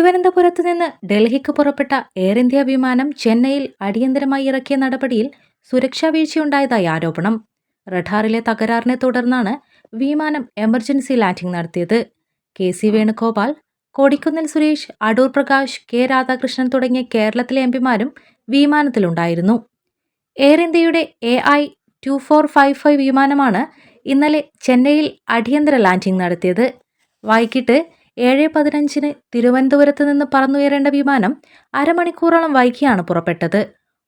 തിരുവനന്തപുരത്ത് നിന്ന് ഡൽഹിക്ക് പുറപ്പെട്ട എയർ ഇന്ത്യ വിമാനം ചെന്നൈയിൽ അടിയന്തരമായി ഇറക്കിയ നടപടിയിൽ സുരക്ഷാ വീഴ്ചയുണ്ടായതായി ആരോപണം. റഡാറിലെ തകരാറിനെ തുടർന്നാണ് വിമാനം എമർജൻസി ലാൻഡിംഗ് നടത്തിയത്. K C Venugopal Kodikunnil Suresh Adoor Prakash K Radhakrishnan തുടങ്ങിയ കേരളത്തിലെ എംപിമാരും വിമാനത്തിലുണ്ടായിരുന്നു. എയർ ഇന്ത്യയുടെ A I two four five five വിമാനമാണ് ഇന്നലെ ചെന്നൈയിൽ അടിയന്തര ലാൻഡിംഗ് നടത്തിയത്. വൈകിട്ട് ഏഴ് പതിനഞ്ചിന് തിരുവനന്തപുരത്ത് നിന്ന് പറന്നുയരേണ്ട വിമാനം അരമണിക്കൂറോളം വൈകിയാണ് പുറപ്പെട്ടത്.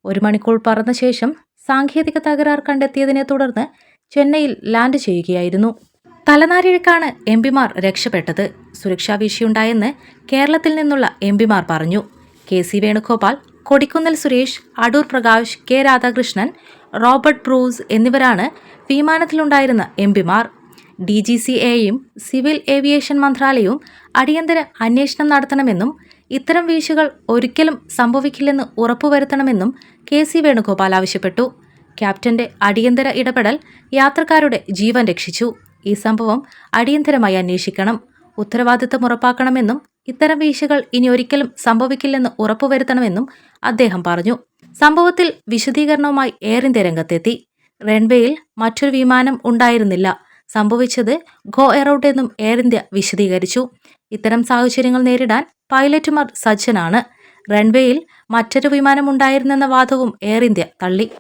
ഒരു മണിക്കൂർ പറന്ന ശേഷം സാങ്കേതിക തകരാർ കണ്ടെത്തിയതിനെ തുടർന്ന് ചെന്നൈയിൽ ലാൻഡ് ചെയ്യുകയായിരുന്നു. തലനാരിഴക്കാണ് എം പിമാർ രക്ഷപ്പെട്ടത്. സുരക്ഷാ വീഴ്ചയുണ്ടായെന്ന് കേരളത്തിൽ നിന്നുള്ള എം പിമാർ പറഞ്ഞു. K C Venugopal Kodikunnil Suresh Adoor Prakash K Radhakrishnan Robert Bruce എന്നിവരാണ് വിമാനത്തിലുണ്ടായിരുന്ന എം പിമാർ. ഡി ജി സി എയും സിവിൽ ഏവിയേഷൻ മന്ത്രാലയവും അടിയന്തര അന്വേഷണം നടത്തണമെന്നും ഇത്തരം വീഴ്ചകൾ ഒരിക്കലും സംഭവിക്കില്ലെന്ന് ഉറപ്പുവരുത്തണമെന്നും കെ സി വേണുഗോപാൽ ആവശ്യപ്പെട്ടു. ക്യാപ്റ്റന്റെ അടിയന്തര ഇടപെടൽ യാത്രക്കാരുടെ ജീവൻ രക്ഷിച്ചു. ഈ സംഭവം അടിയന്തരമായി അന്വേഷിക്കണം. ഉത്തരവാദിത്തം ഉറപ്പാക്കണമെന്നും ഇത്തരം വീഴ്ചകൾ ഇനി ഒരിക്കലും സംഭവിക്കില്ലെന്ന് ഉറപ്പുവരുത്തണമെന്നും അദ്ദേഹം പറഞ്ഞു. സംഭവത്തിൽ വിശദീകരണവുമായി എയർ ഇന്ത്യ രംഗത്തെത്തി. റൺവേയിൽ മറ്റൊരു വിമാനം ഉണ്ടായിരുന്നില്ല. സംഭവിച്ചത് ഗോ എയർഔട്ട് എന്നും എയർ ഇന്ത്യ വിശദീകരിച്ചു. ഇത്തരം സാഹചര്യങ്ങൾ നേരിടാൻ പൈലറ്റുമാർ സജ്ജനാണ്. റൺവേയിൽ മറ്റൊരു വിമാനം ഉണ്ടായിരുന്നെന്ന വാദവും എയർ ഇന്ത്യ തള്ളി.